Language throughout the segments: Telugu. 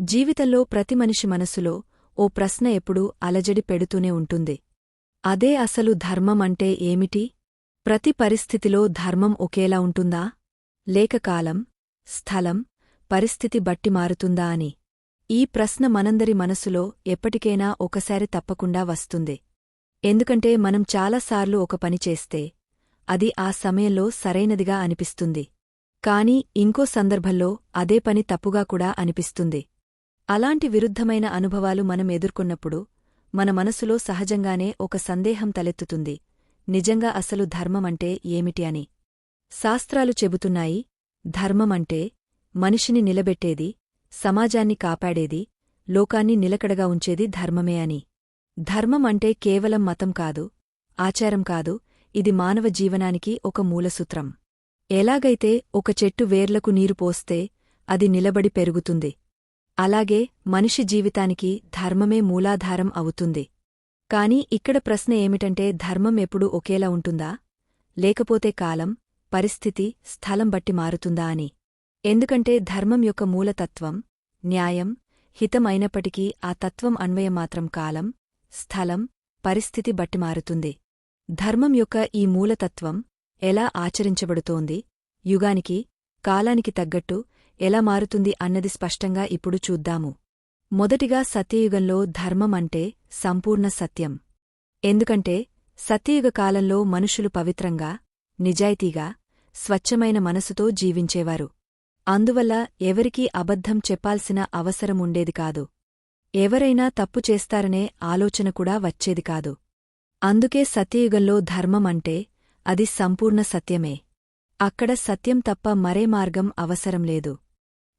జీవితంలో ప్రతి మనిషి మనసులో ఓ ప్రశ్న ఎప్పుడూ అలజడి పెడుతూనే ఉంటుంది. అదే అసలు ధర్మం అంటే ఏమిటి? ప్రతి పరిస్థితిలో ధర్మం ఒకేలా ఉంటుందా? లేక కాలం స్థలం పరిస్థితి బట్టి మారుతుందా అని. ఈ ప్రశ్న మనందరి మనసులో ఎప్పటికైనా ఒకసారి తప్పకుండా వస్తుంది. ఎందుకంటే మనం చాలాసార్లు ఒక పని చేస్తే అది ఆ సమయంలో సరైనదిగా అనిపిస్తుంది. కాని ఇంకో సందర్భంలో అదే పని తప్పుగా కూడా అనిపిస్తుంది. అలాంటి విరుద్ధమైన అనుభవాలు మనం ఎదుర్కొన్నప్పుడు మన మనసులో సహజంగానే ఒక సందేహం తలెత్తుతుంది. నిజంగా అసలు ధర్మమంటే ఏమిటి అని. శాస్త్రాలు చెబుతున్నాయి ధర్మమంటే మనిషిని నిలబెట్టేది సమాజాన్ని కాపాడేది లోకాన్ని నిలకడగా ఉంచేది ధర్మమే అని. ధర్మం అంటే కేవలం మతం కాదు ఆచారం కాదు ఇది మానవ జీవనానికి ఒక మూలసూత్రం. ఎలాగైతే ఒక చెట్టు వేర్లకు నీరు పోస్తే అది నిలబడి పెరుగుతుంది అలాగే మనిషి జీవితానికి ధర్మమే మూలాధారం అవుతుంది. కాని ఇక్కడ ప్రశ్న ఏమిటంటే ధర్మం ఎప్పుడు ఒకేలా ఉంటుందా? లేకపోతే కాలం పరిస్థితి స్థలం బట్టి మారుతుందా అని. ఎందుకంటే ధర్మం యొక్క మూలతత్వం న్యాయం హితం అయినప్పటికీ ఆ తత్వం అన్వయం మాత్రం కాలం స్థలం పరిస్థితి బట్టి మారుతుంది. ధర్మం యొక్క ఈ మూలతత్వం ఎలా ఆచరించబడుతోంది? యుగానికి కాలానికి తగ్గట్టు ఎలా మారుతుంది అన్నది స్పష్టంగా ఇప్పుడు చూద్దాము. మొదటిగా సత్యయుగంలో ధర్మం అంటే సంపూర్ణ సత్యం. ఎందుకంటే సత్యయుగ కాలంలో మనుషులు పవిత్రంగా నిజాయితీగా స్వచ్ఛమైన మనసుతో జీవించేవారు. అందువల్ల ఎవరికీ అబద్ధం చెప్పాల్సిన అవసరముండేది కాదు. ఎవరైనా తప్పు చేస్తారనే ఆలోచన కూడా వచ్చేది కాదు. అందుకే సత్యయుగంలో ధర్మం అంటే అది సంపూర్ణ సత్యమే. అక్కడ సత్యం తప్ప మరే మార్గం అవసరం లేదు.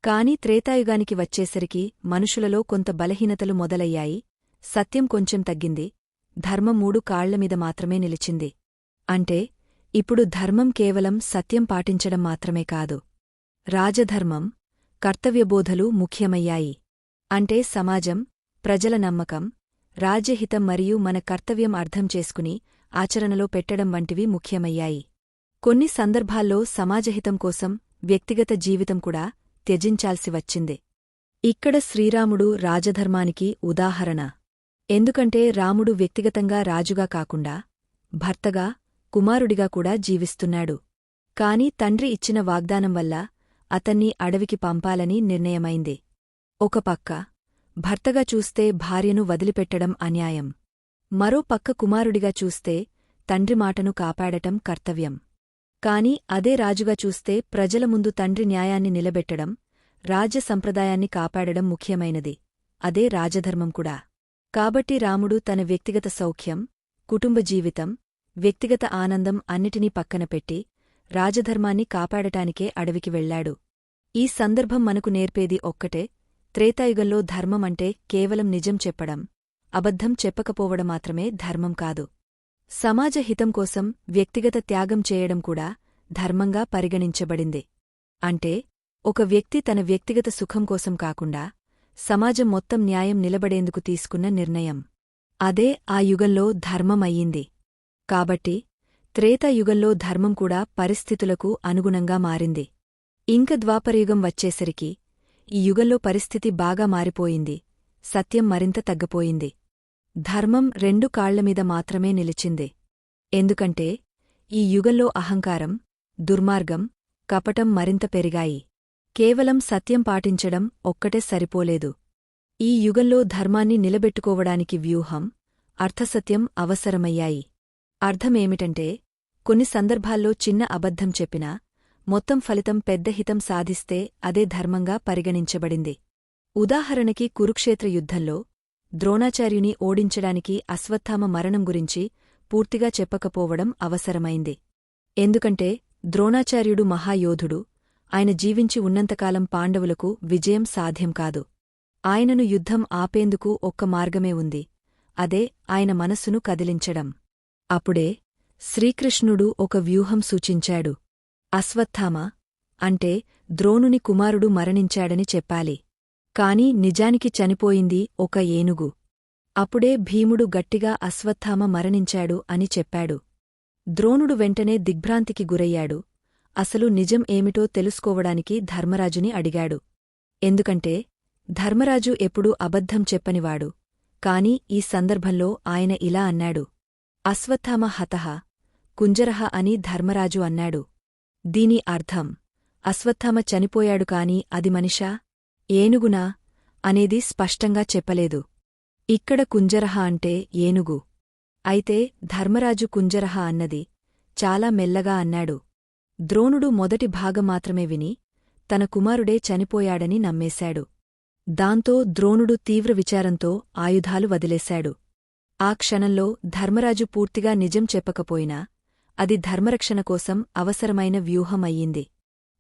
కాని త్రేతాయుగానికి వచ్చేసరికి మనుషులలో కొంత బలహీనతలు మొదలయ్యాయి. సత్యం కొంచెం తగ్గింది. ధర్మం మూడు కాళ్ళమీద మాత్రమే నిలిచింది. అంటే ఇప్పుడు ధర్మం కేవలం సత్యం పాటించడం మాత్రమే కాదు. రాజధర్మం కర్తవ్యబోధలు ముఖ్యమయ్యాయి. అంటే సమాజం ప్రజల నమ్మకం రాజ్యహితం మరియు మన కర్తవ్యం అర్థం చేసుకుని ఆచరణలో పెట్టడం వంటివి ముఖ్యమయ్యాయి. కొన్ని సందర్భాల్లో సమాజహితం కోసం వ్యక్తిగత జీవితం కూడా త్యజించాల్సి వచ్చింది. ఇక్కడ శ్రీరాముడు రాజధర్మానికి ఉదాహరణ. ఎందుకంటే రాముడు వ్యక్తిగతంగా రాజుగా కాకుండా భర్తగా కుమారుడిగా కూడా జీవిస్తున్నాడు. కాని తండ్రి ఇచ్చిన వాగ్దానం వల్ల అతన్ని అడవికి పంపాలని నిర్ణయమైంది. ఒక పక్క భర్తగా చూస్తే భార్యను వదిలిపెట్టడం అన్యాయం. మరో పక్క కుమారుడిగా చూస్తే తండ్రి మాటను కాపాడటం కర్తవ్యం. కాని అదే రాజుగా చూస్తే ప్రజల ముందు తండ్రి న్యాయాన్ని నిలబెట్టడం రాజ్య సంప్రదాయాన్ని కాపాడడం ముఖ్యమైనది. అదే రాజధర్మం కూడా. కాబట్టి రాముడు తన వ్యక్తిగత సౌఖ్యం కుటుంబ జీవితం వ్యక్తిగత ఆనందం అన్నిటినీ పక్కన పెట్టి రాజధర్మాన్ని కాపాడటానికే అడవికి వెళ్ళాడు ఈ సందర్భం మనకు నేర్పేది ఒక్కటే త్రేతాయుగంలో ధర్మం అంటే కేవలం నిజం చెప్పడం అబద్ధం చెప్పకపోవడం మాత్రమే ధర్మం కాదు. సమాజ హితం కోసం వ్యక్తిగత త్యాగం చేయడం కూడా ధర్మంగా పరిగణించబడింది. అంటే ఒక వ్యక్తి తన వ్యక్తిగత సుఖం కోసం కాకుండా సమాజం మొత్తం న్యాయం నిలబడేందుకు తీసుకున్న నిర్ణయం. అదే ఆ యుగంలో ధర్మం అయ్యింది. కాబట్టి త్రేతాయుగంలో ధర్మం కూడా పరిస్థితులకు అనుగుణంగా మారింది. ఇంక ద్వాపరయుగం వచ్చేసరికి ఈ యుగంలో పరిస్థితి బాగా మారిపోయింది. సత్యం మరింత తగ్గపోయింది. ధర్మం రెండు కాళ్ళమీద మాత్రమే నిలిచింది. ఎందుకంటే ఈ యుగంలో అహంకారం దుర్మార్గం కపటం మరింత పెరిగాయి. కేవలం సత్యం పాటించడం ఒక్కటే సరిపోలేదు. ఈ యుగంలో ధర్మాన్ని నిలబెట్టుకోవడానికి వ్యూహం అర్థసత్యం అవసరమయ్యాయి. అర్థమేమిటంటే కొన్ని సందర్భాల్లో చిన్న అబద్ధం చెప్పినా మొత్తం ఫలితం పెద్ద హితం సాధిస్తే అదే ధర్మంగా పరిగణించబడింది. ఉదాహరణకి కురుక్షేత్ర యుద్ధంలో ద్రోణాచార్యుని ఓడించడానికి అశ్వత్థామ మరణం గురించి పూర్తిగా చెప్పకపోవడం అవసరమైంది. ఎందుకంటే ద్రోణాచార్యుడు మహాయోధుడు ఆయన జీవించి ఉన్నంతకాలం పాండవులకు విజయం సాధ్యం కాదు. ఆయనను యుద్ధం ఆపేందుకు ఒక్క మార్గమే ఉంది అదే ఆయన మనస్సును కదిలించడం. అప్పుడే శ్రీకృష్ణుడు ఒక వ్యూహం సూచించాడు. అశ్వత్థామ అంటే ద్రోణుని కుమారుడు మరణించాడని చెప్పాలి. కాని నిజానికి చనిపోయింది ఒక ఏనుగు. అప్పుడే భీముడు గట్టిగా అశ్వత్థామ మరణించాడు అని చెప్పాడు. ద్రోణుడు వెంటనే దిగ్భ్రాంతికి గురయ్యాడు. అసలు నిజం ఏమిటో తెలుసుకోవడానికి ధర్మరాజుని అడిగాడు. ఎందుకంటే ధర్మరాజు ఎప్పుడూ అబద్ధం చెప్పనివాడు. కాని ఈ సందర్భంలో ఆయన ఇలా అన్నాడు. అశ్వత్థామ హతః కుంజరహ అని ధర్మరాజు అన్నాడు. దీని అర్థం అశ్వత్థామ చనిపోయాడు కాని అది మనిషా? ఏనుగునా అనేది స్పష్టంగా చెప్పలేదు. ఇక్కడ కుంజరహ అంటే ఏనుగు. అయితే ధర్మరాజు కుంజరహ అన్నది చాలా మెల్లగా అన్నాడు. ద్రోణుడు మొదటి భాగం మాత్రమే విని తన కుమారుడే చనిపోయాడని నమ్మేశాడు. దాంతో ద్రోణుడు తీవ్ర విచారంతో ఆయుధాలు వదిలేశాడు. ఆ క్షణంలో ధర్మరాజు పూర్తిగా నిజం చెప్పకపోయినా అది ధర్మరక్షణ కోసం అవసరమైన వ్యూహం అయ్యింది.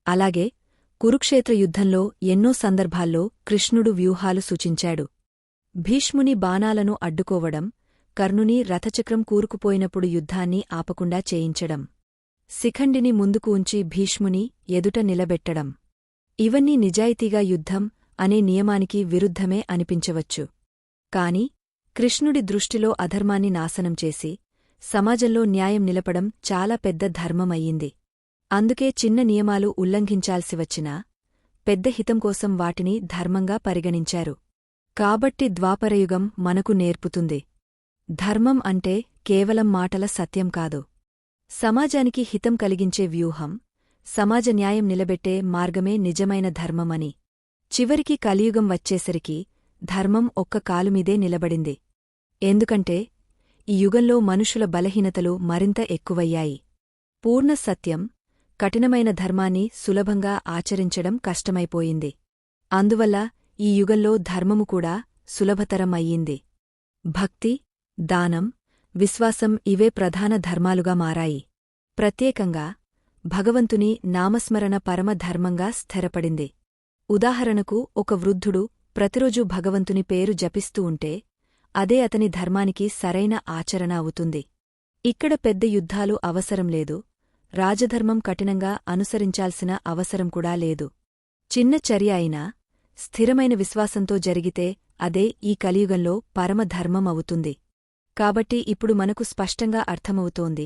అలాగే కురుక్షేత్ర యుద్ధంలో ఎన్నో సందర్భాల్లో కృష్ణుడు వ్యూహాలు సూచించాడు. భీష్ముని బాణాలను అడ్డుకోవడం కర్ణుని రథచక్రం కూరుకుపోయినప్పుడు యుద్ధాన్ని ఆపకుండా చేయించడం శిఖండిని ముందుకు ఉంచి భీష్ముని ఎదుట నిలబెట్టడం. ఇవన్నీ నిజాయితీగా యుద్ధం అనే నియమానికి విరుద్ధమే అనిపించవచ్చు. కాని కృష్ణుడి దృష్టిలో అధర్మాన్ని నాశనం చేసి సమాజంలో న్యాయం నిలపడం చాలా పెద్ద ధర్మమయ్యింది. అందుకే చిన్న నియమాలు ఉల్లంఘించాల్సి వచ్చినా పెద్ద హితం కోసం వాటిని ధర్మంగా పరిగణించారు. కాబట్టి ద్వాపరయుగం మనకు నేర్పుతుంది. ధర్మం అంటే కేవలం మాటల సత్యం కాదు. సమాజానికి హితం కలిగించే వ్యూహం సమాజ న్యాయం నిలబెట్టే మార్గమే నిజమైన ధర్మమని. చివరికి కలియుగం వచ్చేసరికి ధర్మం ఒక్క కాలుమీదే నిలబడింది. ఎందుకంటే ఈ యుగంలో మనుషుల బలహీనతలు మరింత ఎక్కువయ్యాయి. పూర్ణ సత్యం కఠినమైన ధర్మాన్ని సులభంగా ఆచరించడం కష్టమైపోయింది. అందువల్ల ఈ యుగంలో ధర్మము కూడా సులభతరం అయ్యింది భక్తి దానం విశ్వాసం ఇవే ప్రధాన ధర్మాలుగా మారాయి. ప్రత్యేకంగా భగవంతుని నామస్మరణ పరమధర్మంగా స్థిరపడింది. ఉదాహరణకు ఒక వృద్ధుడు ప్రతిరోజూ భగవంతుని పేరు జపిస్తూ ఉంటే అదే అతని ధర్మానికి సరైన ఆచరణ అవుతుంది. ఇక్కడ పెద్ద యుద్ధాలు అవసరం లేదు రాజధర్మం కఠినంగా అనుసరించాల్సిన అవసరం కూడా లేదు. చిన్న చర్య అయినా స్థిరమైన విశ్వాసంతో జరిగితే అదే ఈ కలియుగంలో పరమధర్మం అవుతుంది. కాబట్టి ఇప్పుడు మనకు స్పష్టంగా అర్థమవుతోంది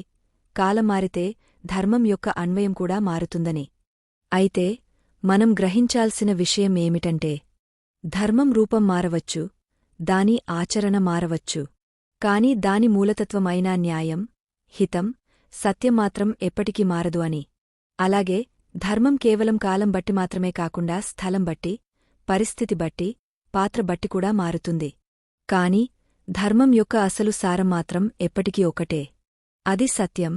కాలం మారితే ధర్మం యొక్క అన్వయం కూడా మారుతుందని. అయితే మనం గ్రహించాల్సిన విషయం ఏమిటంటే ధర్మం రూపం మారవచ్చు దాని ఆచరణ మారవచ్చు. కాని దాని మూలతత్వమైనా న్యాయం హితం సత్యం మాత్రం ఎప్పటికీ మారదు అని. అలాగే ధర్మం కేవలం కాలం బట్టి మాత్రమే కాకుండా స్థలం బట్టి పరిస్థితి బట్టి పాత్ర బట్టి కూడా మారుతుంది. కాని ధర్మం యొక్క అసలు సారం మాత్రం ఎప్పటికీ ఒకటే అది సత్యం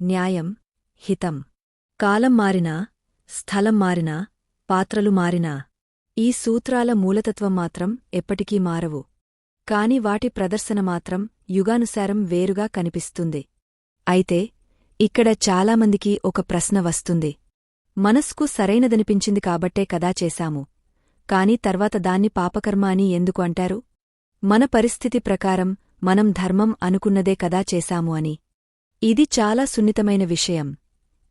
న్యాయం హితం. కాలం మారినా స్థలం మారినా పాత్రలు మారినా ఈ సూత్రాల మూలతత్వం మాత్రం ఎప్పటికీ మారవు. కాని వాటి ప్రదర్శన మాత్రం యుగానుసారం వేరుగా కనిపిస్తుంది. అయితే ఇక్కడ చాలామందికి ఒక ప్రశ్న వస్తుంది. మనస్కు సరైనదనిపించింది కాబట్టే కదా చేశాము. కాని తర్వాత దాన్ని పాపకర్మ అని ఎందుకు అంటారు? మన పరిస్థితి ప్రకారం మనం ధర్మం అనుకున్నదే కదా చేశాము అని. ఇది చాలా సున్నితమైన విషయం.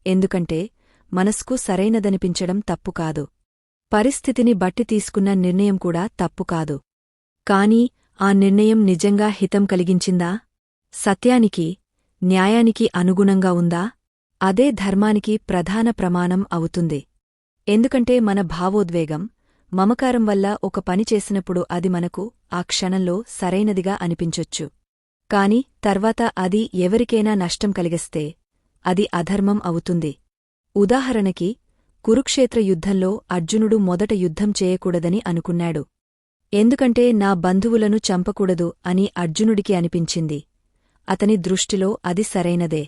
ఎందుకంటే మనస్కు సరైనదనిపించడం తప్పు కాదు. పరిస్థితిని బట్టి తీసుకున్న నిర్ణయం కూడా తప్పు కాదు. కాని ఆ నిర్ణయం నిజంగా హితం కలిగించిందా? సత్యానికి న్యాయానికి అనుగుణంగా ఉందా? అదే ధర్మానికి ప్రధాన ప్రమాణం అవుతుంది. ఎందుకంటే మన భావోద్వేగం మమకారం వల్ల ఒక పని చేసినప్పుడు అది మనకు ఆ క్షణంలో సరైనదిగా అనిపించొచ్చు. కాని తర్వాత అది ఎవరికైనా నష్టం కలిగిస్తే అది అధర్మం అవుతుంది. ఉదాహరణకి కురుక్షేత్ర యుద్ధంలో అర్జునుడు మొదట యుద్ధం చేయకూడదని అనుకున్నాడు. ఎందుకంటే నా బంధువులను చంపకూడదు అని అర్జునుడికి అనిపించింది. అతని దృష్టిలో అది సరైనదే.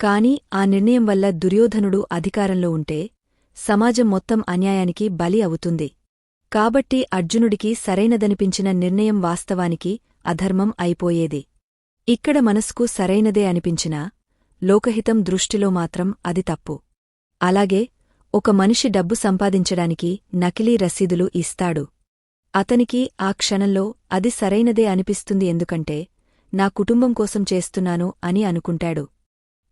కాని ఆ నిర్ణయం వల్ల దుర్యోధనుడు అధికారంలో ఉంటే సమాజం మొత్తం అన్యాయానికి బలి అవుతుంది. కాబట్టి అర్జునుడికి సరైనదనిపించిన నిర్ణయం వాస్తవానికి అధర్మం అయిపోయేది. ఇక్కడ మనస్కు సరైనదే అనిపించినా లోకహితం దృష్టిలో మాత్రం అది తప్పు. అలాగే ఒక మనిషి డబ్బు సంపాదించడానికి నకిలీ రసీదులు ఇస్తాడు. అతనికి ఆ క్షణంలో అది సరైనదే అనిపిస్తుంది ఎందుకంటే నా కుటుంబం కోసం చేస్తున్నాను అని అనుకుంటాడు.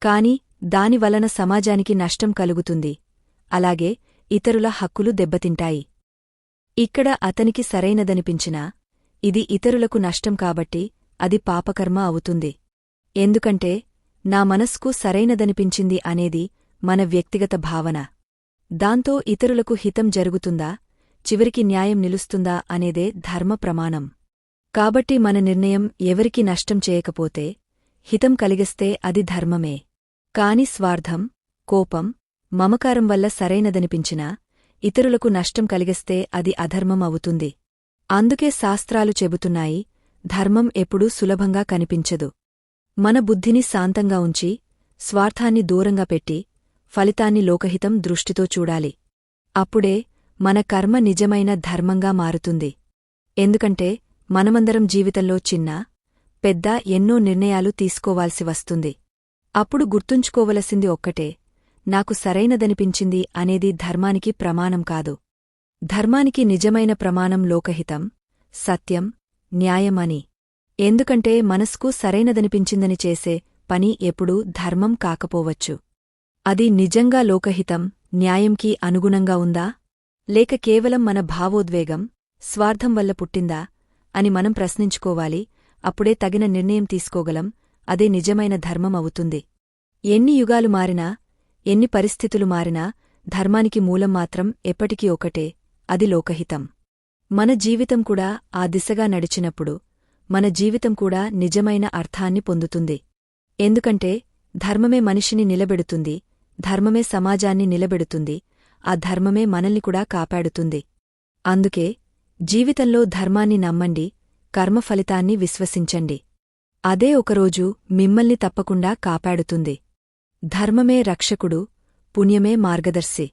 కాని దానివలన సమాజానికి నష్టం కలుగుతుంది. అలాగే ఇతరుల హక్కులు దెబ్బతింటాయి. ఇక్కడ అతనికి సరైనదనిపించినా ఇది ఇతరులకు నష్టం కాబట్టి అది పాపకర్మ అవుతుంది. ఎందుకంటే నా మనస్కు సరైనదనిపించింది అనేది మన వ్యక్తిగత భావన. దాంతో ఇతరులకు హితం జరుగుతుందా చివరికి న్యాయం నిలుస్తుందా అనేదే ధర్మ ప్రమాణం. కాబట్టి మన నిర్ణయం ఎవరికి నష్టం చేయకపోతే హితం కలిగిస్తే అది ధర్మమే. కాని స్వార్థం కోపం మమకారం వల్ల సరైనదనిపించినా ఇతరులకు నష్టం కలిగిస్తే అది అధర్మం అవుతుంది. అందుకే శాస్త్రాలు చెబుతున్నాయి ధర్మం ఎప్పుడూ సులభంగా కనిపించదు. మన బుద్ధిని శాంతంగా ఉంచి స్వార్థాన్ని దూరంగా పెట్టి ఫలితాన్ని లోకహితం దృష్టితో చూడాలి. అప్పుడే మన కర్మ నిజమైన ధర్మంగా మారుతుంది. ఎందుకంటే మనమందరం జీవితంలో చిన్న పెద్ద ఎన్నో నిర్ణయాలు తీసుకోవాల్సి వస్తుంది. అప్పుడు గుర్తుంచుకోవలసింది ఒక్కటే నాకు సరైనదనిపించింది అనేది ధర్మానికి ప్రమాణం కాదు. ధర్మానికి నిజమైన ప్రమాణం లోకహితం సత్యం న్యాయం అని. ఎందుకంటే మనస్కు సరైనదనిపించిందని చేసే పని ఎప్పుడూ ధర్మం కాకపోవచ్చు. అది నిజంగా లోకహితం న్యాయంకి అనుగుణంగా ఉందా? లేక కేవలం మన భావోద్వేగం స్వార్థం వల్ల పుట్టిందా? అని మనం ప్రశ్నించుకోవాలి. అప్పుడే తగిన నిర్ణయం తీసుకోగలం. అదే నిజమైన ధర్మం అవుతుంది. ఎన్ని యుగాలు మారినా ఎన్ని పరిస్థితులు మారినా ధర్మానికి మూలం మాత్రం ఎప్పటికీ ఒకటే. అది లోకహితం. మన జీవితం కూడా ఆ దిశగా నడిచినప్పుడు మన జీవితం కూడా నిజమైన అర్థాన్ని పొందుతుంది. ఎందుకంటే ధర్మమే మనిషిని నిలబెడుతుంది ధర్మమే సమాజాన్ని నిలబెడుతుంది ఆ ధర్మమే మనల్ని కూడా కాపాడుతుంది. అందుకే జీవితంలో ధర్మాన్ని నమ్మండి కర్మఫలితాన్ని విశ్వసించండి. అదే ఒకరోజు మిమ్మల్ని తప్పకుండా కాపాడుతుంది. ధర్మమే రక్షకుడు పుణ్యమే మార్గదర్శి.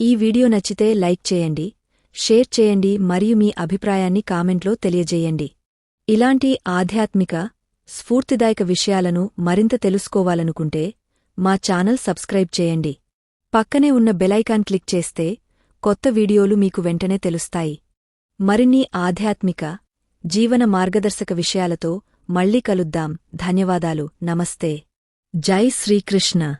ఈ వీడియో నచ్చితే లైక్ చేయండి షేర్ చేయండి మరియు మీ అభిప్రాయాన్ని కామెంట్లో తెలియజేయండి. ఇలాంటి ఆధ్యాత్మిక స్ఫూర్తిదాయక విషయాలను మరింత తెలుసుకోవాలనుకుంటే మా ఛానల్ సబ్స్క్రైబ్ చేయండి. పక్కనే ఉన్న బెలైకాన్ క్లిక్ చేస్తే కొత్త వీడియోలు మీకు వెంటనే తెలుస్తాయి. మరిన్ని ఆధ్యాత్మిక జీవన మార్గదర్శక విషయాలతో మళ్ళీ కలుద్దాం. ధన్యవాదాలు. నమస్తే. జై శ్రీకృష్ణ.